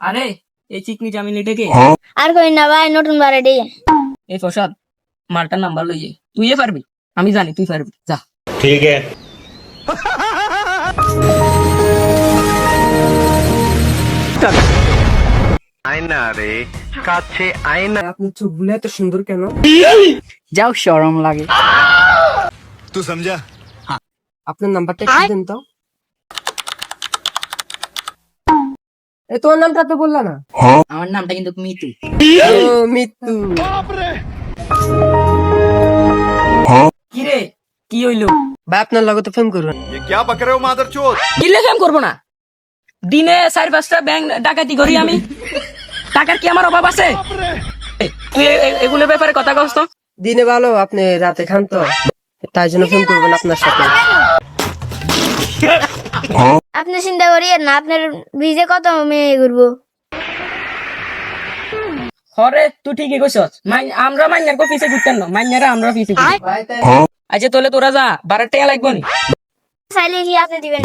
আরে এই চিকনি জামিলিটা কে? হ্যাঁ। আর কই না ভাই নতুন বারে দে। এই প্রসাদ মালটার নাম্বার লইয়ে। তুই এ পারবি? আমি জানি তুই পারবি। যা। ঠিক আছে। চল আয়না রে কাছে আয়না। আপনি এত সুন্দর কেন? যাও শরম লাগে। সমঝা আপনার নাম্বারটা একটু দেন তো। এ তোর নামটা তো বললা না? আমার নামটা কিন্তু মিতু। মিতু। কিরে? কি হইল? ভাই আপনার লগে ফেম করবেন কি বক রে মাদার চোদ দিলে ফেম করব না। দিনে চার পাঁচটা ব্যাংক ডাকাতি করি আমি। টাকার কি আমার অভাব আছে? তুই এগুলোর ব্যাপারে কথা কস তো। দিনে ভালো আপনি রাতে খান তো। তাই জন্য ফোন করবেন আপনার সাথে। আপনি চিন্তা করিয়েন না আপনার ভিজে কত মেয়ে ঘুরবো? হরে তুই ঠিকই কইছস। মাই- আমরা মাইনার কো পিছে ঘুরতেন না মাইনারা আমরা পিছে আচ্ছা তোলে তোরা যা বারো টাকা লাগবো নি? চাইলে কি আপনি দিবেন।